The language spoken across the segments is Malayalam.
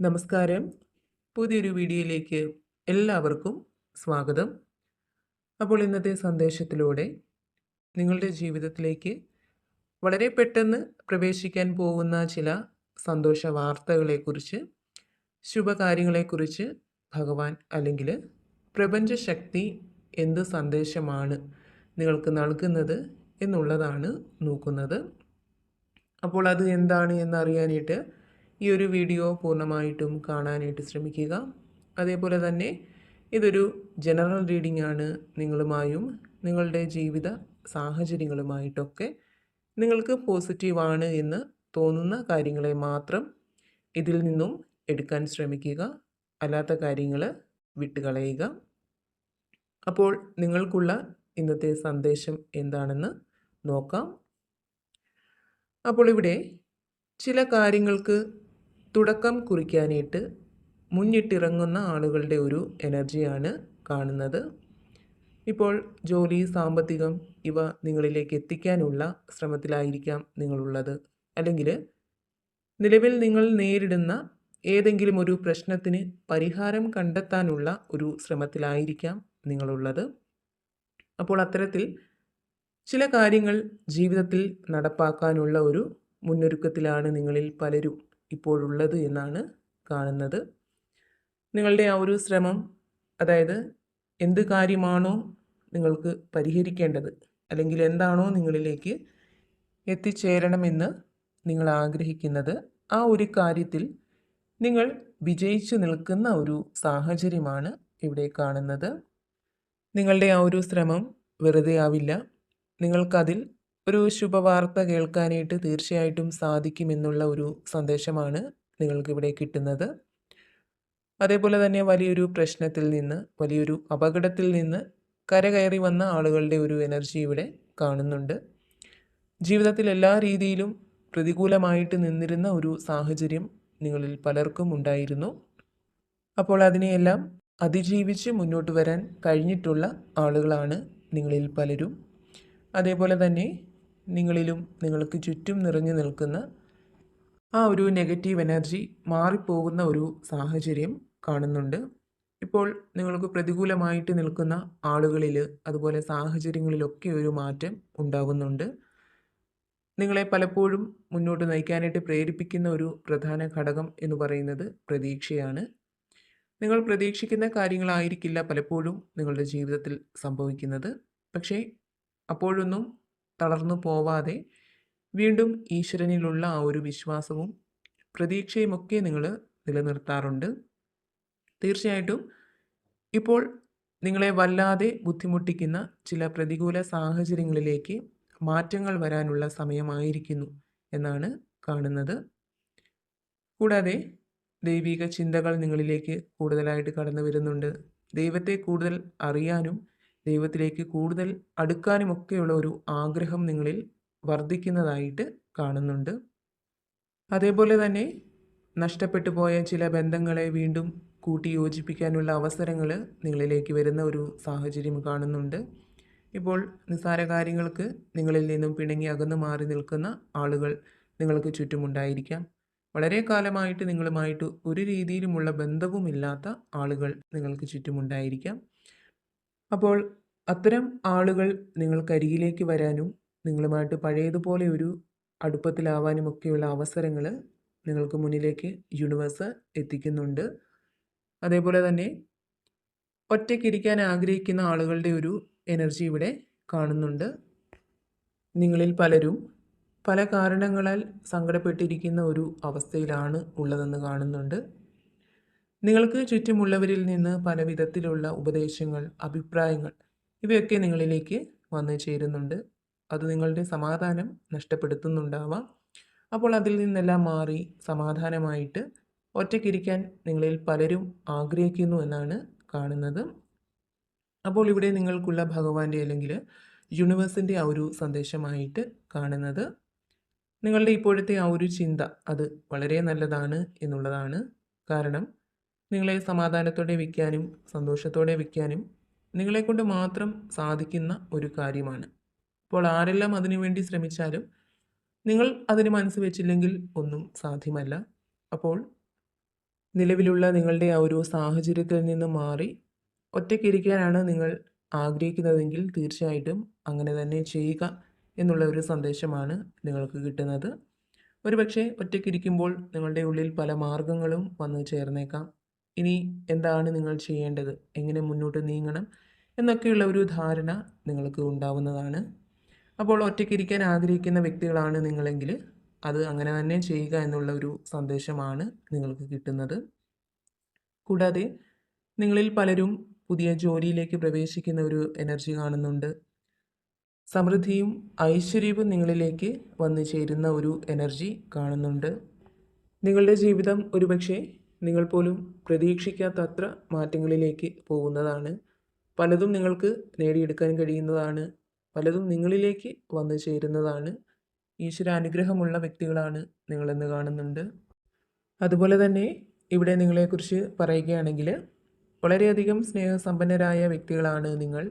നമസ്കാരം. പുതിയൊരു വീഡിയോയിലേക്ക് എല്ലാവർക്കും സ്വാഗതം. അപ്പോൾ ഇന്നത്തെ സന്ദേശത്തിലൂടെ നിങ്ങളുടെ ജീവിതത്തിലേക്ക് വളരെ പെട്ടെന്ന് പ്രവേശിക്കാൻ പോകുന്ന ചില സന്തോഷ വാർത്തകളെക്കുറിച്ച് ശുഭകാര്യങ്ങളെക്കുറിച്ച് ഭഗവാൻ അല്ലെങ്കിൽ പ്രപഞ്ചശക്തി എന്ത് സന്ദേശമാണ് നിങ്ങൾക്ക് നൽകുന്നത് എന്നുള്ളതാണ് നോക്കുന്നത്. അപ്പോൾ അത് എന്താണ് എന്നറിയാനായിട്ട് ഈ ഒരു വീഡിയോ പൂർണമായിട്ടും കാണാനായിട്ട് ശ്രമിക്കുക. അതേപോലെ തന്നെ ഇതൊരു ജനറൽ റീഡിംഗ് ആണ് നിങ്ങളുമായും നിങ്ങളുടെ ജീവിത സാഹചര്യങ്ങളുമായിട്ടൊക്കെ നിങ്ങൾക്ക് പോസിറ്റീവാണ് എന്ന് തോന്നുന്ന കാര്യങ്ങളെ മാത്രം ഇതിൽ നിന്നും എടുക്കാൻ ശ്രമിക്കുക. അല്ലാത്ത കാര്യങ്ങൾ വിട്ടുകളയുക. അപ്പോൾ നിങ്ങൾക്കുള്ള ഇന്നത്തെ സന്ദേശം എന്താണെന്ന് നോക്കാം. അപ്പോൾ ഇവിടെ ചില കാര്യങ്ങൾക്ക് തുടക്കം കുറിക്കാനായിട്ട് മുന്നിട്ടിറങ്ങുന്ന ആളുകളുടെ ഒരു എനർജിയാണ് കാണുന്നത്. ഇപ്പോൾ ജോലി സാമ്പത്തികം ഇവ നിങ്ങളിലേക്ക് എത്തിക്കാനുള്ള ശ്രമത്തിലായിരിക്കാം നിങ്ങളുള്ളത്. അല്ലെങ്കിൽ നിലവിൽ നിങ്ങൾ നേരിടുന്ന ഏതെങ്കിലും ഒരു പ്രശ്നത്തിന് പരിഹാരം കണ്ടെത്താനുള്ള ഒരു ശ്രമത്തിലായിരിക്കാം നിങ്ങളുള്ളത്. അപ്പോൾ അത്തരത്തിൽ ചില കാര്യങ്ങൾ ജീവിതത്തിൽ നടപ്പാക്കാനുള്ള ഒരു മുന്നൊരുക്കത്തിലാണ് നിങ്ങളിൽ പലരും ഇപ്പോഴുള്ളത് എന്നാണ് കാണുന്നത്. നിങ്ങളുടെ ആ ഒരു ശ്രമം അതായത് എന്ത് കാര്യമാണോ നിങ്ങൾക്ക് പരിഹരിക്കേണ്ടത് അല്ലെങ്കിൽ എന്താണോ നിങ്ങളിലേക്ക് എത്തിച്ചേരണമെന്ന് നിങ്ങൾ ആഗ്രഹിക്കുന്നത് ആ ഒരു കാര്യത്തിൽ നിങ്ങൾ വിജയിച്ചു നിൽക്കുന്ന ഒരു സാഹചര്യമാണ് ഇവിടെ കാണുന്നത്. നിങ്ങളുടെ ആ ഒരു ശ്രമം വെറുതെ ആവില്ല. നിങ്ങൾക്കതിൽ ഒരു ശുഭവാർത്ത കേൾക്കാനായിട്ട് തീർച്ചയായിട്ടും സാധിക്കുമെന്നുള്ള ഒരു സന്ദേശമാണ് നിങ്ങൾക്കിവിടെ കിട്ടുന്നത്. അതേപോലെ തന്നെ വലിയൊരു പ്രശ്നത്തിൽ നിന്ന് വലിയൊരു അപകടത്തിൽ നിന്ന് കരകയറി വന്ന ആളുകളുടെ ഒരു എനർജി ഇവിടെ കാണുന്നുണ്ട്. ജീവിതത്തിൽ എല്ലാ രീതിയിലും പ്രതികൂലമായിട്ട് നിന്നിരുന്ന ഒരു സാഹചര്യം നിങ്ങളിൽ പലർക്കും ഉണ്ടായിരുന്നു. അപ്പോൾ അതിനെയെല്ലാം അതിജീവിച്ച് മുന്നോട്ട് വരാൻ കഴിഞ്ഞിട്ടുള്ള ആളുകളാണ് നിങ്ങളിൽ പലരും. അതേപോലെ തന്നെ നിങ്ങളിലും നിങ്ങൾക്ക് ചുറ്റും നിറഞ്ഞു നിൽക്കുന്ന ആ ഒരു നെഗറ്റീവ് എനർജി മാറിപ്പോകുന്ന ഒരു സാഹചര്യം കാണുന്നുണ്ട്. ഇപ്പോൾ നിങ്ങൾക്ക് പ്രതികൂലമായിട്ട് നിൽക്കുന്ന ആളുകളിൽ അതുപോലെ സാഹചര്യങ്ങളിലൊക്കെ ഒരു മാറ്റം ഉണ്ടാകുന്നുണ്ട്. നിങ്ങളെ പലപ്പോഴും മുന്നോട്ട് നയിക്കാനായിട്ട് പ്രേരിപ്പിക്കുന്ന ഒരു പ്രധാന ഘടകം എന്ന് പറയുന്നത് പ്രതീക്ഷയാണ്. നിങ്ങൾ പ്രതീക്ഷിക്കുന്ന കാര്യങ്ങളായിരിക്കില്ല പലപ്പോഴും നിങ്ങളുടെ ജീവിതത്തിൽ സംഭവിക്കുന്നത്. പക്ഷേ അപ്പോഴൊന്നും തളർന്നു പോവാതെ വീണ്ടും ഈശ്വരനിലുള്ള ആ ഒരു വിശ്വാസവും പ്രതീക്ഷയുമൊക്കെ നിങ്ങൾ നിലനിർത്താറുണ്ട്. തീർച്ചയായിട്ടും ഇപ്പോൾ നിങ്ങളെ വല്ലാതെ ബുദ്ധിമുട്ടിക്കുന്ന ചില പ്രതികൂല സാഹചര്യങ്ങളിലേക്ക് മാറ്റങ്ങൾ വരാനുള്ള സമയമായിരിക്കുന്നു എന്നാണ് കാണുന്നത്. കൂടാതെ ദൈവിക ചിന്തകൾ നിങ്ങളിലേക്ക് കൂടുതലായിട്ട് കടന്നു വരുന്നുണ്ട്. ദൈവത്തെ കൂടുതൽ അറിയാനും ദൈവത്തിലേക്ക് കൂടുതൽ അടുക്കാനുമൊക്കെയുള്ള ഒരു ആഗ്രഹം നിങ്ങളിൽ വർദ്ധിക്കുന്നതായിട്ട് കാണുന്നുണ്ട്. അതേപോലെ തന്നെ നഷ്ടപ്പെട്ടു പോയ ചില ബന്ധങ്ങളെ വീണ്ടും കൂട്ടി യോജിപ്പിക്കാനുള്ള അവസരങ്ങൾ നിങ്ങളിലേക്ക് വരുന്ന ഒരു സാഹചര്യം കാണുന്നുണ്ട്. ഇപ്പോൾ നിസ്സാര കാര്യങ്ങൾക്ക് നിങ്ങളിൽ നിന്നും പിണങ്ങി അകന്നു മാറി നിൽക്കുന്ന ആളുകൾ നിങ്ങൾക്ക് ചുറ്റുമുണ്ടായിരിക്കാം. വളരെ കാലമായിട്ട് നിങ്ങളുമായിട്ട് ഒരു രീതിയിലുമുള്ള ബന്ധവുമില്ലാത്ത ആളുകൾ നിങ്ങൾക്ക് ചുറ്റുമുണ്ടായിരിക്കാം. അപ്പോൾ അത്തരം ആളുകൾ നിങ്ങൾക്കരികിലേക്ക് വരാനും നിങ്ങളുമായിട്ട് പഴയതുപോലെ ഒരു അടുപ്പത്തിലാവാനും ഒക്കെയുള്ള അവസരങ്ങൾ നിങ്ങൾക്ക് മുന്നിലേക്ക് യൂണിവേഴ്സ് എത്തിക്കുന്നുണ്ട്. അതേപോലെ തന്നെ ഒറ്റയ്ക്കിരിക്കാൻ ആഗ്രഹിക്കുന്ന ആളുകളുടെ ഒരു എനർജി ഇവിടെ കാണുന്നുണ്ട്. നിങ്ങളിൽ പലരും പല കാരണങ്ങളാൽ സങ്കടപ്പെട്ടിരിക്കുന്ന ഒരു അവസ്ഥയിലാണ് ഉള്ളതെന്ന് കാണുന്നുണ്ട്. നിങ്ങൾക്ക് ചുറ്റുമുള്ളവരിൽ നിന്ന് പല വിധത്തിലുള്ള ഉപദേശങ്ങൾ അഭിപ്രായങ്ങൾ ഇവയൊക്കെ നിങ്ങളിലേക്ക് വന്നു ചേരുന്നുണ്ട്. അത് നിങ്ങളുടെ സമാധാനം നഷ്ടപ്പെടുത്തുന്നുണ്ടാവാം. അപ്പോൾ അതിൽ നിന്നെല്ലാം മാറി സമാധാനമായിട്ട് ഒറ്റയ്ക്കിരിക്കാൻ നിങ്ങളിൽ പലരും ആഗ്രഹിക്കുന്നു എന്നാണ് കാണുന്നത്. അപ്പോൾ ഇവിടെ നിങ്ങൾക്കുള്ള ഭഗവാന്റെ അല്ലെങ്കിൽ യൂണിവേഴ്സിന്റെ ആ ഒരു സന്ദേശമായിട്ട് കാണുന്നത്. നിങ്ങളുടെ ഇപ്പോഴത്തെ ആ ഒരു ചിന്ത അത് വളരെ നല്ലതാണ് എന്നുള്ളതാണ് കാരണം നിങ്ങളെ സമാധാനത്തോടെ വിൽക്കാനും സന്തോഷത്തോടെ വിൽക്കാനും നിങ്ങളെക്കൊണ്ട് മാത്രം സാധിക്കുന്ന ഒരു കാര്യമാണ്. അപ്പോൾ ആരെല്ലാം അതിനുവേണ്ടി ശ്രമിച്ചാലും നിങ്ങൾ അതിന് മനസ്സ് വെച്ചില്ലെങ്കിൽ ഒന്നും സാധ്യമല്ല. അപ്പോൾ നിലവിലുള്ള നിങ്ങളുടെ ആ ഒരു സാഹചര്യത്തിൽ നിന്ന് മാറി ഒറ്റയ്ക്കിരിക്കാനാണ് നിങ്ങൾ ആഗ്രഹിക്കുന്നതെങ്കിൽ തീർച്ചയായിട്ടും അങ്ങനെ തന്നെ ചെയ്യുക എന്നുള്ള ഒരു സന്ദേശമാണ് നിങ്ങൾക്ക് കിട്ടുന്നത്. ഒരുപക്ഷെ ഒറ്റയ്ക്കിരിക്കുമ്പോൾ നിങ്ങളുടെ ഉള്ളിൽ പല മാർഗങ്ങളും വന്നു ചേർന്നേക്കാം. ഇനി എന്താണ് നിങ്ങൾ ചെയ്യേണ്ടത്? എങ്ങനെ മുന്നോട്ട് നീങ്ങണം? എന്നൊക്കെയുള്ള ഒരു ധാരണ നിങ്ങൾക്ക് ഉണ്ടാവുന്നതാണ്. അപ്പോൾ ഒറ്റയ്ക്കിരിക്കാൻ ആഗ്രഹിക്കുന്ന വ്യക്തികളാണ് നിങ്ങളെങ്കിൽ അത് അങ്ങനെ തന്നെ ചെയ്യുക എന്നുള്ള ഒരു സന്ദേശമാണ് നിങ്ങൾക്ക് കിട്ടുന്നത്. കൂടാതെ നിങ്ങളിൽ പലരും പുതിയ ജോലിയിലേക്ക് പ്രവേശിക്കുന്ന ഒരു എനർജി കാണുന്നുണ്ട്. സമൃദ്ധിയും ഐശ്വര്യവും നിങ്ങളിലേക്ക് വന്നു ചേരുന്ന ഒരു എനർജി കാണുന്നുണ്ട്. നിങ്ങളുടെ ജീവിതം ഒരുപക്ഷെ നിങ്ങൾ പോലും പ്രതീക്ഷിക്കാത്തത്ര മാറ്റങ്ങളിലേക്ക് പോകുന്നതാണ്. പലതും നിങ്ങൾക്ക് നേടിയെടുക്കാൻ കഴിയുന്നതാണ്. പലതും നിങ്ങളിലേക്ക് വന്നു ചേരുന്നതാണ്. ഈശ്വര അനുഗ്രഹമുള്ള വ്യക്തികളാണ് നിങ്ങളെന്ന് കാണുന്നുണ്ട്. അതുപോലെ തന്നെ ഇവിടെ നിങ്ങളെക്കുറിച്ച് പറയുകയാണെങ്കിൽ വളരെയധികം സ്നേഹസമ്പന്നരായ വ്യക്തികളാണ് നിങ്ങൾ.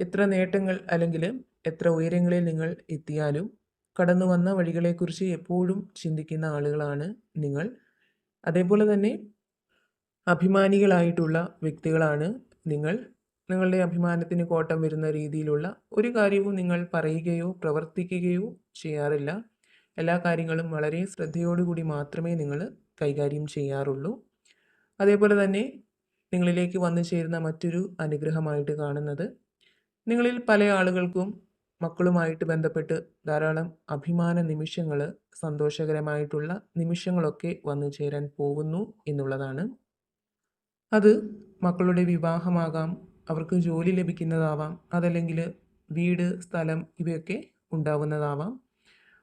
എത്ര നേട്ടങ്ങൾ അല്ലെങ്കിൽ എത്ര ഉയരങ്ങളിൽ നിങ്ങൾ എത്തിയാലും കടന്നു വന്ന വഴികളെക്കുറിച്ച് എപ്പോഴും ചിന്തിക്കുന്ന ആളുകളാണ് നിങ്ങൾ. അതേപോലെ തന്നെ അഭിമാനികളായിട്ടുള്ള വ്യക്തികളാണ് നിങ്ങൾ. നിങ്ങളുടെ അഭിമാനത്തിന് കോട്ടം വരുന്ന രീതിയിലുള്ള ഒരു കാര്യവും നിങ്ങൾ പറയുകയോ പ്രവർത്തിക്കുകയോ ചെയ്യാറില്ല. എല്ലാ കാര്യങ്ങളും വളരെ ശ്രദ്ധയോടുകൂടി മാത്രമേ നിങ്ങൾ കൈകാര്യം ചെയ്യാറുള്ളൂ. അതേപോലെ തന്നെ നിങ്ങളിലേക്ക് വന്നു ചേരുന്ന മറ്റൊരു അനുഗ്രഹമായിട്ട് കാണുന്നത് നിങ്ങളിൽ പല ആളുകൾക്കും മക്കളുമായിട്ട് ബന്ധപ്പെട്ട് ധാരാളം അഭിമാന നിമിഷങ്ങൾ സന്തോഷകരമായിട്ടുള്ള നിമിഷങ്ങളൊക്കെ വന്നു ചേരാൻ പോകുന്നു എന്നുള്ളതാണ്. അത് മക്കളുടെ വിവാഹമാകാം അവർക്ക് ജോലി ലഭിക്കുന്നതാവാം അതല്ലെങ്കിൽ വീട് സ്ഥലം ഇവയൊക്കെ ഉണ്ടാവുന്നതാവാം.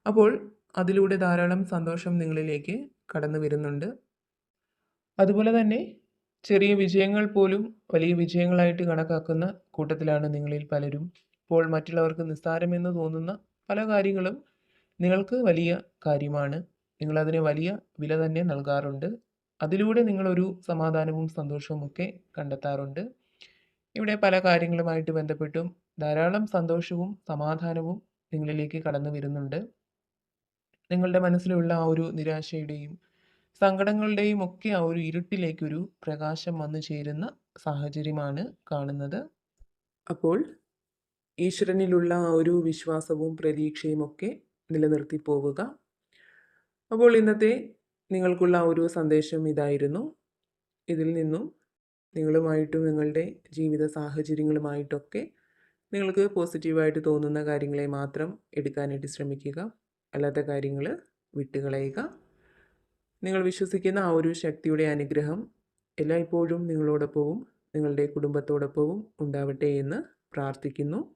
അപ്പോൾ അതിലൂടെ ധാരാളം സന്തോഷം നിങ്ങളിലേക്ക് കടന്നു വരുന്നുണ്ട്. അതുപോലെ തന്നെ ചെറിയ വിജയങ്ങൾ പോലും വലിയ വിജയങ്ങളായിട്ട് കണക്കാക്കുന്ന കൂട്ടത്തിലാണ് നിങ്ങളിൽ പലരും. ഇപ്പോൾ മറ്റുള്ളവർക്ക് നിസ്സാരമെന്ന് തോന്നുന്ന പല കാര്യങ്ങളും നിങ്ങൾക്ക് വലിയ കാര്യമാണ്. നിങ്ങളതിന് വലിയ വില തന്നെ നൽകാറുണ്ട്. അതിലൂടെ നിങ്ങളൊരു സമാധാനവും സന്തോഷവും ഒക്കെ കണ്ടെത്താറുണ്ട്. ഇവിടെ പല കാര്യങ്ങളുമായിട്ട് ബന്ധപ്പെട്ടും ധാരാളം സന്തോഷവും സമാധാനവും നിങ്ങളിലേക്ക് കടന്നു വരുന്നുണ്ട്. നിങ്ങളുടെ മനസ്സിലുള്ള ആ ഒരു നിരാശയുടെയും സങ്കടങ്ങളുടെയും ഒക്കെ ആ ഒരു ഇരുട്ടിലേക്കൊരു പ്രകാശം വന്നു ചേരുന്ന സാഹചര്യമാണ് കാണുന്നത്. അപ്പോൾ ഈശ്വരനിലുള്ള ആ ഒരു വിശ്വാസവും പ്രതീക്ഷയും ഒക്കെ നിലനിർത്തി പോവുക. അപ്പോൾ ഇന്നത്തെ നിങ്ങൾക്കുള്ള ആ ഒരു സന്ദേശം ഇതായിരുന്നു. ഇതിൽ നിന്നും നിങ്ങളുമായിട്ടും നിങ്ങളുടെ ജീവിത സാഹചര്യങ്ങളുമായിട്ടൊക്കെ നിങ്ങൾക്ക് പോസിറ്റീവായിട്ട് തോന്നുന്ന കാര്യങ്ങളെ മാത്രം എടുക്കാനായിട്ട് ശ്രമിക്കുക. അല്ലാത്ത കാര്യങ്ങൾ വിട്ടുകളയുക. നിങ്ങൾ വിശ്വസിക്കുന്ന ആ ഒരു ശക്തിയുടെ അനുഗ്രഹം എല്ലായ്പ്പോഴും നിങ്ങളോടൊപ്പവും നിങ്ങളുടെ കുടുംബത്തോടൊപ്പവും ഉണ്ടാവട്ടെ എന്ന് പ്രാർത്ഥിക്കുന്നു.